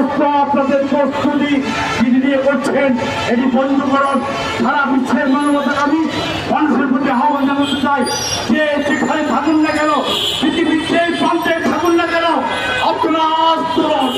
সমস্ত আপনাদের প্রস্তুতি তিনি নিয়ে করছেন, এটি বন্ধ করার সারা বিশ্বের মানবতাকামী মানুষের প্রতি আহ্বান জানাতে চাই, যে যেখানে থাকুন না কেন, পৃথিবীর যে প্রান্তে থাকুন না কেন, আপনার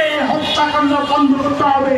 এই হত্যাকাণ্ড বন্ধ করতে হবে।